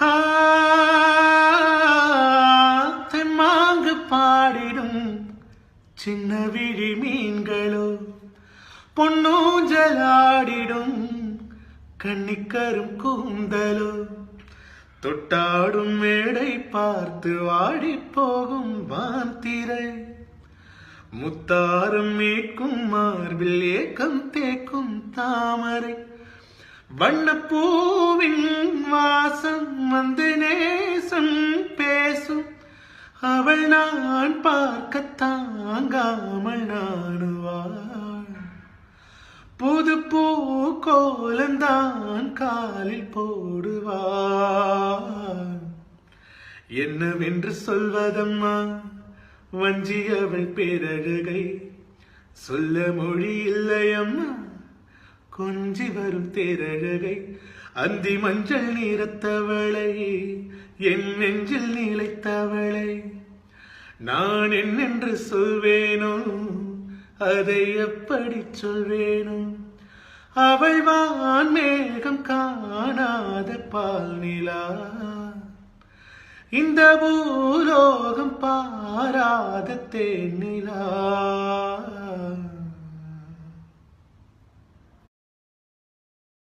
ஆ, தெம்மாங்கு பாடிடும் சின்ன விழி மீன்களோ பொன்னூஞ்சலாடிடும் கண்ணிக்கரும் கூந்தலோ தொட்டாடும் மேடை பார்த்து வாடி போகும் வான்திரை முத்தாரம் மீட்கும் மார்பில் ஏக்கம் தேக்கும் தாமரை வண்ணப்பூவின் வந்து நேசம் பேசும் அவள் நான் பார்க்க தாங்காமல் நாணுவாள் புது பூ கோலந்தான் காலில் போடுவாள். என்னவென்று சொல்வதம்மா? வஞ்சி அவள் பேரழகை சொல்ல மொழி இல்லையம்மா. கொஞ்சி வரும் தேரழகை அந்தி மஞ்சள் நீரத்தவளை என் நெஞ்சில் நீளைத்தவளை நான் என்னென்று சொல்வேனோ அதை எப்படி சொல்வேனோ. அவள் வான் மேகம் காணாத பால் நிலா. இந்த பூலோகம் பாராத தேனிலா